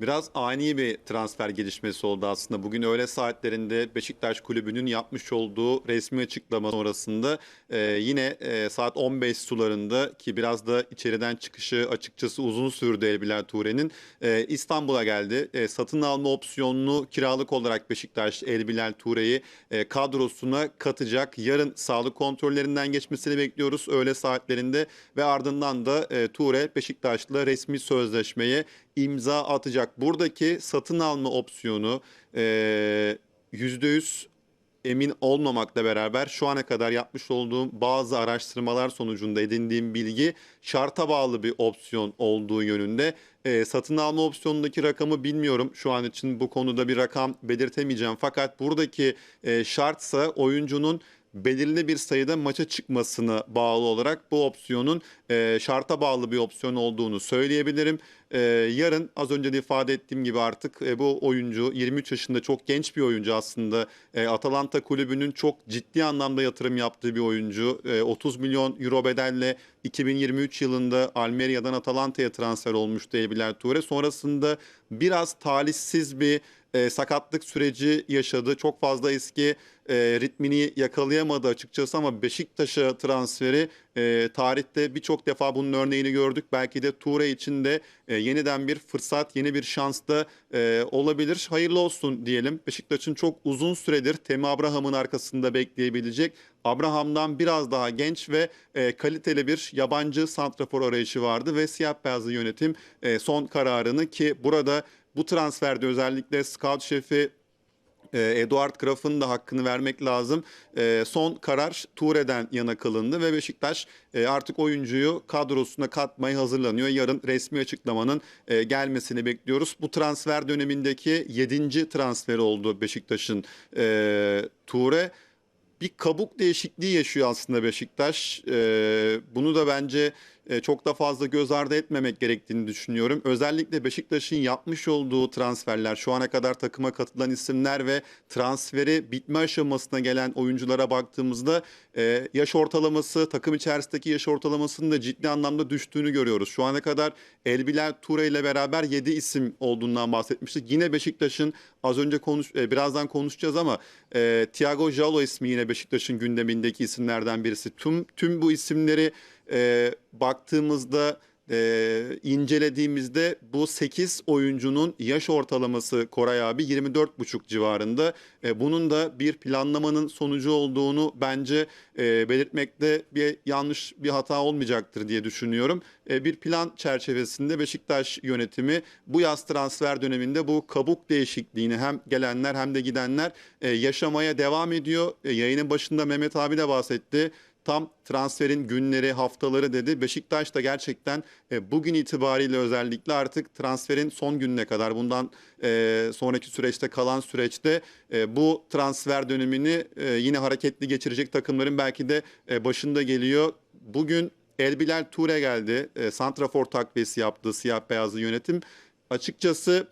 Biraz ani bir transfer gelişmesi oldu aslında. Bugün öğle saatlerinde Beşiktaş Kulübü'nün yapmış olduğu resmi açıklama sonrasında e, yine e, saat 15 sularında ki biraz da içeriden çıkışı açıkçası uzun sürdü Elbilal Ture'nin e, İstanbul'a geldi. E, satın alma opsiyonlu kiralık olarak Beşiktaş Elbilal Ture'yi e, kadrosuna katacak. Yarın sağlık kontrollerinden geçmesini bekliyoruz öğle saatlerinde ve ardından da e, Ture Beşiktaş'la resmi sözleşmeye imza atacak. Buradaki satın alma opsiyonu e, %100 emin olmamakla beraber şu ana kadar yapmış olduğum bazı araştırmalar sonucunda edindiğim bilgi şarta bağlı bir opsiyon olduğu yönünde. E, satın alma opsiyonundaki rakamı bilmiyorum. Şu an için bu konuda bir rakam belirtemeyeceğim. Fakat buradaki e, şartsa oyuncunun belirli bir sayıda maça çıkmasına bağlı olarak bu opsiyonun e, şarta bağlı bir opsiyon olduğunu söyleyebilirim. E, yarın az önce de ifade ettiğim gibi artık e, bu oyuncu 23 yaşında çok genç bir oyuncu aslında. E, Atalanta kulübünün çok ciddi anlamda yatırım yaptığı bir oyuncu. E, 30 milyon euro bedelle 2023 yılında Almeria'dan Atalanta'ya transfer olmuştu Elbiler Ture. Sonrasında biraz talihsiz bir e, sakatlık süreci yaşadı. Çok fazla eski e, ritmini yakalayamadı açıkçası ama Beşiktaş'a transferi e, tarihte birçok defa bunun örneğini gördük. Belki de Ture için de e, yeniden bir fırsat, yeni bir şans da e, olabilir. Hayırlı olsun diyelim. Beşiktaş'ın çok uzun süredir Temi Abraham'ın arkasında bekleyebilecek Abraham'dan biraz daha genç ve e, kaliteli bir yabancı santrafor arayışı vardı ve siyah beyazlı yönetim e, son kararını ki burada bu transferde özellikle scout şefi e, Eduard Graf'ın da hakkını vermek lazım. E, Son karar Ture'den yana kılındı ve Beşiktaş e, artık oyuncuyu kadrosuna katmaya hazırlanıyor. Yarın resmi açıklamanın e, gelmesini bekliyoruz. Bu transfer dönemindeki 7. transferi oldu Beşiktaş'ın e, Ture bir kabuk değişikliği yaşıyor aslında Beşiktaş. Ee, bunu da bence e, çok da fazla göz ardı etmemek gerektiğini düşünüyorum. Özellikle Beşiktaş'ın yapmış olduğu transferler, şu ana kadar takıma katılan isimler ve transferi bitme aşamasına gelen oyunculara baktığımızda e, yaş ortalaması, takım içerisindeki yaş ortalamasının da ciddi anlamda düştüğünü görüyoruz. Şu ana kadar Elbilal Ture ile beraber 7 isim olduğundan bahsetmiştik. Yine Beşiktaş'ın az önce konuş, e, birazdan konuşacağız ama e, Thiago Jalo ismi yine Beşiktaş'ın gündemindeki isimlerden birisi. Tüm tüm bu isimleri e, baktığımızda e, incelediğimizde bu 8 oyuncunun yaş ortalaması Koray abi 24,5 civarında. E, bunun da bir planlamanın sonucu olduğunu bence e, belirtmekte bir yanlış bir hata olmayacaktır diye düşünüyorum. E, bir plan çerçevesinde Beşiktaş yönetimi bu yaz transfer döneminde bu kabuk değişikliğini hem gelenler hem de gidenler e, yaşamaya devam ediyor. E, yayının başında Mehmet abi de bahsetti tam transferin günleri, haftaları dedi. Beşiktaş da gerçekten e, bugün itibariyle özellikle artık transferin son gününe kadar bundan e, sonraki süreçte kalan süreçte e, bu transfer dönemini yine hareketli geçirecek takımların belki de başında geliyor. Bugün Elbilal Ture geldi. Santrafor takviyesi yaptı siyah beyazlı yönetim. Açıkçası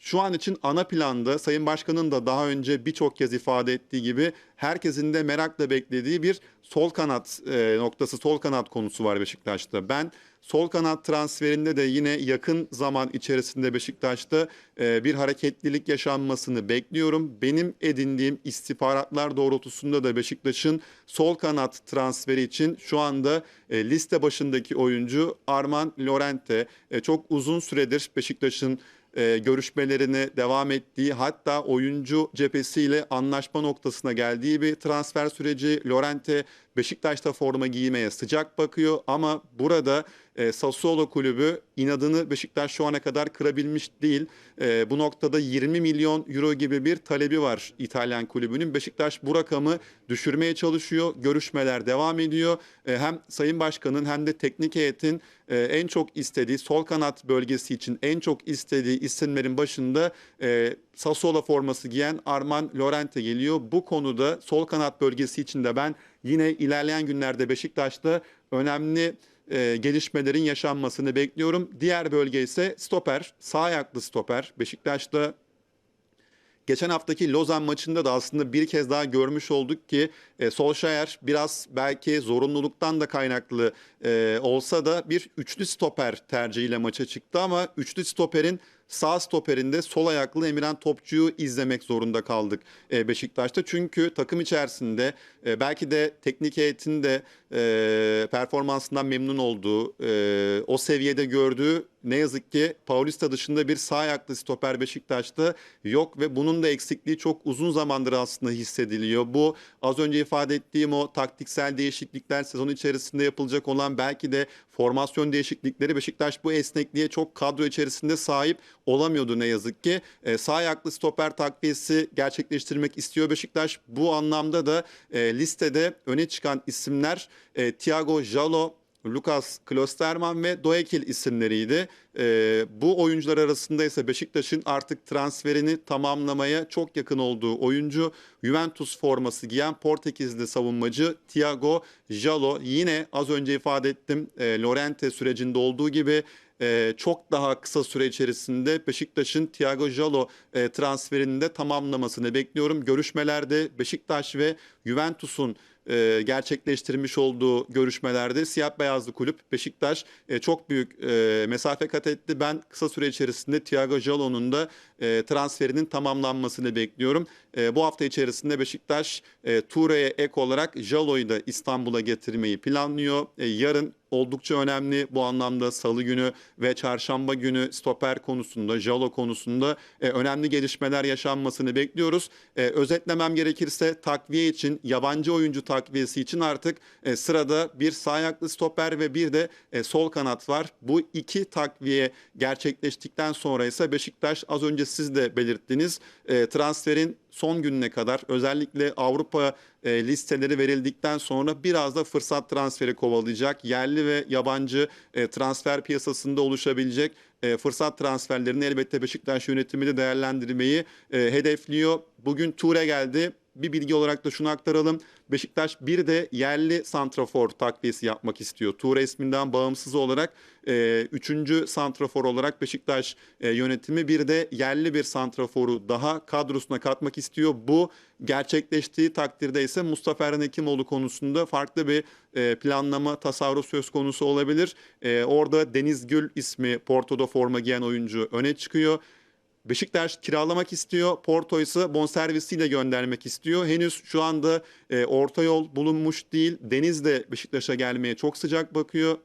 şu an için ana planda Sayın Başkan'ın da daha önce birçok kez ifade ettiği gibi herkesin de merakla beklediği bir sol kanat e, noktası, sol kanat konusu var Beşiktaş'ta. Ben sol kanat transferinde de yine yakın zaman içerisinde Beşiktaş'ta e, bir hareketlilik yaşanmasını bekliyorum. Benim edindiğim istihbaratlar doğrultusunda da Beşiktaş'ın sol kanat transferi için şu anda e, liste başındaki oyuncu Arman Lorente. E, çok uzun süredir Beşiktaş'ın e, görüşmelerine devam ettiği hatta oyuncu cephesiyle anlaşma noktasına geldiği bir transfer süreci. Lorente Beşiktaş'ta forma giymeye sıcak bakıyor ama burada e, Sassuolo kulübü inadını Beşiktaş şu ana kadar kırabilmiş değil. E, bu noktada 20 milyon euro gibi bir talebi var İtalyan kulübünün. Beşiktaş bu rakamı düşürmeye çalışıyor. Görüşmeler devam ediyor. E, hem Sayın Başkan'ın hem de teknik heyetin e, en çok istediği sol kanat bölgesi için en çok istediği isimlerin başında e, Sassuolo forması giyen Arman Lorente geliyor. Bu konuda sol kanat bölgesi için de ben yine ilerleyen günlerde Beşiktaş'ta önemli e, gelişmelerin yaşanmasını bekliyorum. Diğer bölge ise stoper, sağ ayaklı stoper. Beşiktaş'ta Geçen haftaki Lozan maçında da aslında bir kez daha görmüş olduk ki e, Solskjaer biraz belki zorunluluktan da kaynaklı e, olsa da bir üçlü stoper tercihiyle maça çıktı ama üçlü stoperin sağ stoperinde sol ayaklı Emirhan Topçu'yu izlemek zorunda kaldık e, Beşiktaş'ta. Çünkü takım içerisinde e, belki de teknik heyetin e, performansından memnun olduğu, o seviyede gördüğü ne yazık ki Paulista dışında bir sağ ayaklı stoper Beşiktaş'ta yok ve bunun da eksikliği çok uzun zamandır aslında hissediliyor. Bu az önce ifade ettiğim o taktiksel değişiklikler sezon içerisinde yapılacak olan belki de formasyon değişiklikleri Beşiktaş bu esnekliğe çok kadro içerisinde sahip olamıyordu ne yazık ki. E, sağ ayaklı stoper takviyesi gerçekleştirmek istiyor Beşiktaş. Bu anlamda da e, listede öne çıkan isimler e, Thiago Jalo, Lucas Klosterman ve Doekil isimleriydi. Ee, bu oyuncular arasında ise Beşiktaş'ın artık transferini tamamlamaya çok yakın olduğu oyuncu Juventus forması giyen Portekizli savunmacı Thiago Jalo. Yine az önce ifade ettim e, Lorente sürecinde olduğu gibi e, çok daha kısa süre içerisinde Beşiktaş'ın Thiago Jalo e, transferini de tamamlamasını bekliyorum. Görüşmelerde Beşiktaş ve Juventus'un e, gerçekleştirmiş olduğu görüşmelerde siyah beyazlı kulüp Beşiktaş e, çok büyük e, mesafe kat etti. Ben kısa süre içerisinde Thiago Jalo'nun da e, transferinin tamamlanmasını bekliyorum. E, bu hafta içerisinde Beşiktaş e, Ture'ye ek olarak Jalo'yu da İstanbul'a getirmeyi planlıyor. E, yarın oldukça önemli bu anlamda salı günü ve çarşamba günü stoper konusunda, Jalo konusunda önemli gelişmeler yaşanmasını bekliyoruz. Özetlemem gerekirse takviye için, yabancı oyuncu takviyesi için artık sırada bir sağ ayaklı stoper ve bir de sol kanat var. Bu iki takviye gerçekleştikten sonra ise Beşiktaş az önce siz de belirttiniz e, transferin son gününe kadar özellikle Avrupa e, listeleri verildikten sonra biraz da fırsat transferi kovalayacak. Yerli ve yabancı e, transfer piyasasında oluşabilecek e, fırsat transferlerini elbette Beşiktaş yönetimi de değerlendirmeyi e, hedefliyor. Bugün Ture geldi. Bir bilgi olarak da şunu aktaralım. Beşiktaş bir de yerli santrafor takviyesi yapmak istiyor. Ture isminden bağımsız olarak e, üçüncü santrafor olarak Beşiktaş e, yönetimi bir de yerli bir santraforu daha kadrosuna katmak istiyor. Bu gerçekleştiği takdirde ise Mustafa Eren konusunda farklı bir e, planlama, tasarruf söz konusu olabilir. E, orada Deniz Gül ismi Porto'da forma giyen oyuncu öne çıkıyor. Beşiktaş kiralamak istiyor. Porto ise bonservisiyle göndermek istiyor. Henüz şu anda e, orta yol bulunmuş değil. Deniz de Beşiktaş'a gelmeye çok sıcak bakıyor.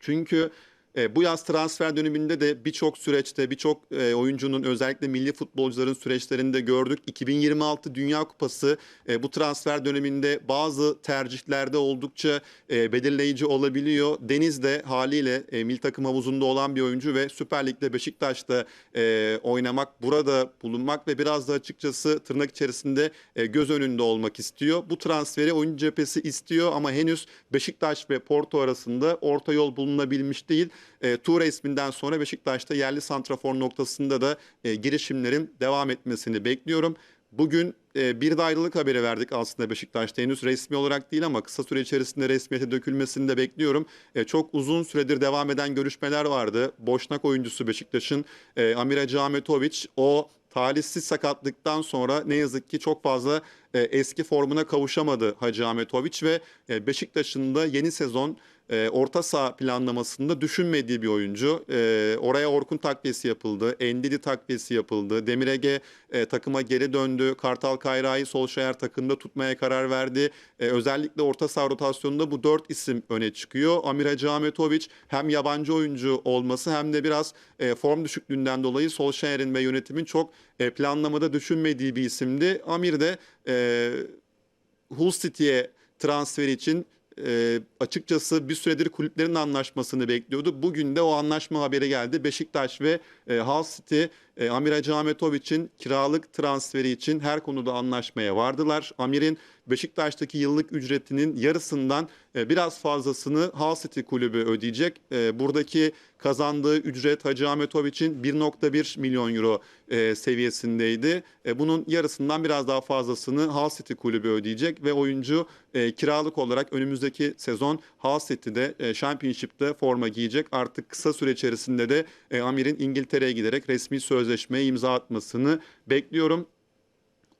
Çünkü e, bu yaz transfer döneminde de birçok süreçte birçok e, oyuncunun özellikle milli futbolcuların süreçlerinde gördük. 2026 Dünya Kupası e, bu transfer döneminde bazı tercihlerde oldukça e, belirleyici olabiliyor. Deniz de haliyle e, milli takım havuzunda olan bir oyuncu ve Süper Lig'de Beşiktaş'ta e, oynamak, burada bulunmak ve biraz da açıkçası tırnak içerisinde e, göz önünde olmak istiyor. Bu transferi oyuncu cephesi istiyor ama henüz Beşiktaş ve Porto arasında orta yol bulunabilmiş değil. E, Ture isminden sonra Beşiktaş'ta yerli santrafor noktasında da e, girişimlerin devam etmesini bekliyorum. Bugün e, bir de ayrılık haberi verdik aslında Beşiktaş'ta. Henüz resmi olarak değil ama kısa süre içerisinde resmiyete dökülmesini de bekliyorum. E, çok uzun süredir devam eden görüşmeler vardı. Boşnak oyuncusu Beşiktaş'ın e, Amira Cametovic o talihsiz sakatlıktan sonra ne yazık ki çok fazla e, eski formuna kavuşamadı Hacı Ahmetoviç ve e, Beşiktaş'ın da yeni sezon e, orta saha planlamasında düşünmediği bir oyuncu. E, oraya Orkun takviyesi yapıldı, Endidi takviyesi yapıldı, Demir Ege e, takıma geri döndü, Kartal Kayra'yı Solskjaer takımda tutmaya karar verdi. E, özellikle orta saha rotasyonunda bu dört isim öne çıkıyor. Amir Hacı Ahmetoviç hem yabancı oyuncu olması hem de biraz e, form düşüklüğünden dolayı Solskjaer'in ve yönetimin çok e, planlamada düşünmediği bir isimdi. Amir de e, Hull City'ye transfer için e, açıkçası bir süredir kulüplerin anlaşmasını bekliyordu. Bugün de o anlaşma haberi geldi. Beşiktaş ve e, Hull City e, Amir Hacı kiralık transferi için her konuda anlaşmaya vardılar. Amir'in Beşiktaş'taki yıllık ücretinin yarısından e, biraz fazlasını Hull City kulübü ödeyecek. E, buradaki kazandığı ücret Hacı Ahmetoviç'in 1.1 milyon euro e, seviyesindeydi. Bunun yarısından biraz daha fazlasını Hull City kulübü ödeyecek ve oyuncu kiralık olarak önümüzdeki sezon Hull City'de e, Championship'te forma giyecek. Artık kısa süre içerisinde de Amir'in İngiltere'ye giderek resmi sözleşmeye imza atmasını bekliyorum.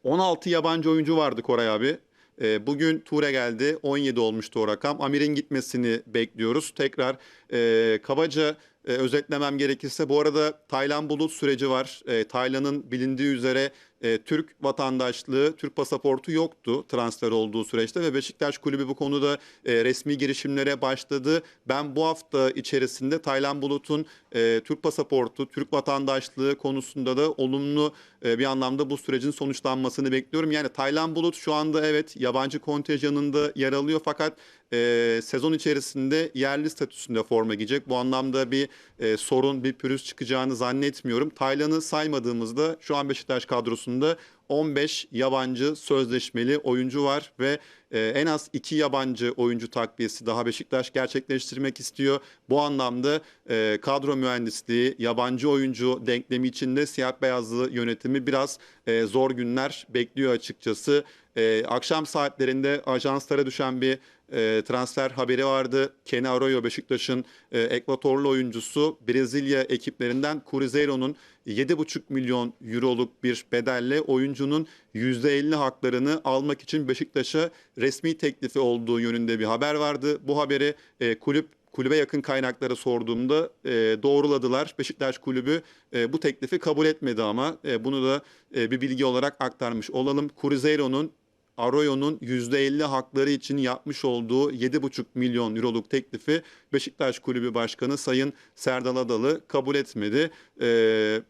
16 yabancı oyuncu vardı Koray abi. E, bugün Ture geldi. 17 olmuştu o rakam. Amir'in gitmesini bekliyoruz. Tekrar e, kabaca e, özetlemem gerekirse bu arada Taylan Bulut süreci var. E, Taylan'ın bilindiği üzere e, Türk vatandaşlığı, Türk pasaportu yoktu transfer olduğu süreçte ve Beşiktaş Kulübü bu konuda e, resmi girişimlere başladı. Ben bu hafta içerisinde Taylan Bulut'un e, Türk pasaportu, Türk vatandaşlığı konusunda da olumlu e, bir anlamda bu sürecin sonuçlanmasını bekliyorum. Yani Taylan Bulut şu anda evet yabancı kontenjanında yer alıyor fakat e, sezon içerisinde yerli statüsünde forma giyecek. Bu anlamda bir e, sorun, bir pürüz çıkacağını zannetmiyorum. Taylan'ı saymadığımızda şu an Beşiktaş kadrosunda 15 yabancı sözleşmeli oyuncu var ve e, en az 2 yabancı oyuncu takviyesi daha Beşiktaş gerçekleştirmek istiyor. Bu anlamda e, kadro mühendisliği, yabancı oyuncu denklemi içinde siyah beyazlı yönetimi biraz e, zor günler bekliyor açıkçası. E, akşam saatlerinde ajanslara düşen bir e, transfer haberi vardı. Kenny Arroyo Beşiktaş'ın e, Ekvatorlu oyuncusu Brezilya ekiplerinden Cruzeiro'nun 7,5 milyon euroluk bir bedelle oyuncunun %50 haklarını almak için Beşiktaş'a resmi teklifi olduğu yönünde bir haber vardı. Bu haberi e, kulüp kulübe yakın kaynaklara sorduğumda e, doğruladılar. Beşiktaş kulübü e, bu teklifi kabul etmedi ama e, bunu da e, bir bilgi olarak aktarmış olalım. Cruzeiro'nun Arroyo'nun %50 hakları için yapmış olduğu 7,5 milyon euroluk teklifi Beşiktaş Kulübü Başkanı Sayın Serdal Adalı kabul etmedi. Ee,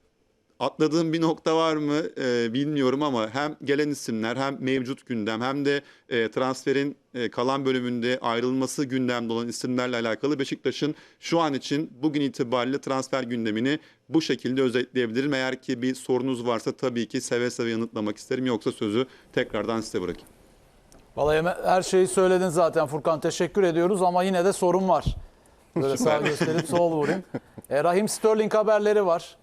atladığım bir nokta var mı Ee, bilmiyorum ama hem gelen isimler hem mevcut gündem hem de e, transferin e, kalan bölümünde ayrılması gündemde olan isimlerle alakalı Beşiktaş'ın şu an için bugün itibariyle transfer gündemini bu şekilde özetleyebilirim. Eğer ki bir sorunuz varsa tabii ki seve seve yanıtlamak isterim. Yoksa sözü tekrardan size bırakayım. Vallahi her şeyi söyledin zaten Furkan teşekkür ediyoruz ama yine de sorun var. Böyle sağ gösterip sol vurayım. E, Rahim Sterling haberleri var.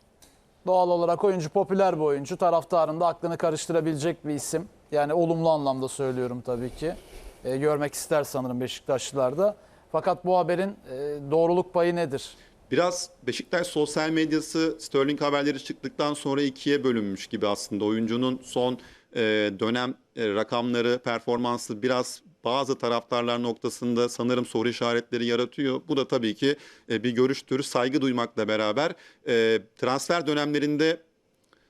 Doğal olarak oyuncu popüler bir oyuncu. Taraftarın da aklını karıştırabilecek bir isim. Yani olumlu anlamda söylüyorum tabii ki. E, görmek ister sanırım Beşiktaşlılar da. Fakat bu haberin e, doğruluk payı nedir? Biraz Beşiktaş sosyal medyası Sterling haberleri çıktıktan sonra ikiye bölünmüş gibi aslında. Oyuncunun son e, dönem e, rakamları, performansı biraz bazı taraftarlar noktasında sanırım soru işaretleri yaratıyor. Bu da tabii ki e, bir görüştür. Saygı duymakla beraber e, transfer dönemlerinde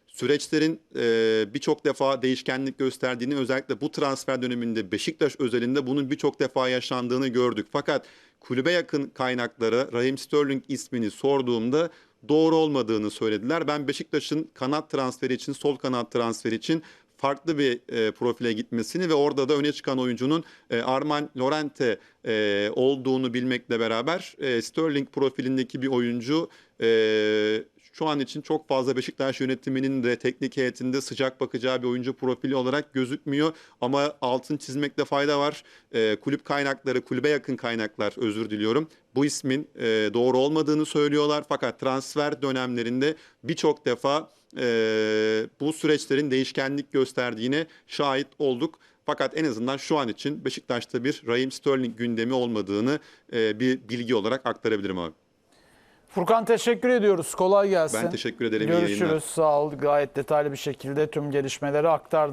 süreçlerin e, birçok defa değişkenlik gösterdiğini özellikle bu transfer döneminde Beşiktaş özelinde bunun birçok defa yaşandığını gördük. Fakat kulübe yakın kaynaklara Raheem Sterling ismini sorduğumda doğru olmadığını söylediler. Ben Beşiktaş'ın kanat transferi için, sol kanat transferi için farklı bir e, profile gitmesini ve orada da öne çıkan oyuncunun e, Arman Lorente e, olduğunu bilmekle beraber e, Sterling profilindeki bir oyuncu e, şu an için çok fazla Beşiktaş yönetiminin de teknik heyetinde sıcak bakacağı bir oyuncu profili olarak gözükmüyor. Ama altın çizmekte fayda var. E, kulüp kaynakları, kulübe yakın kaynaklar özür diliyorum. Bu ismin e, doğru olmadığını söylüyorlar. Fakat transfer dönemlerinde birçok defa e, bu süreçlerin değişkenlik gösterdiğine şahit olduk. Fakat en azından şu an için Beşiktaş'ta bir Raheem Sterling gündemi olmadığını e, bir bilgi olarak aktarabilirim abi. Furkan teşekkür ediyoruz. Kolay gelsin. Ben teşekkür ederim. Görüşürüz. Sağ ol. Gayet detaylı bir şekilde tüm gelişmeleri aktardın.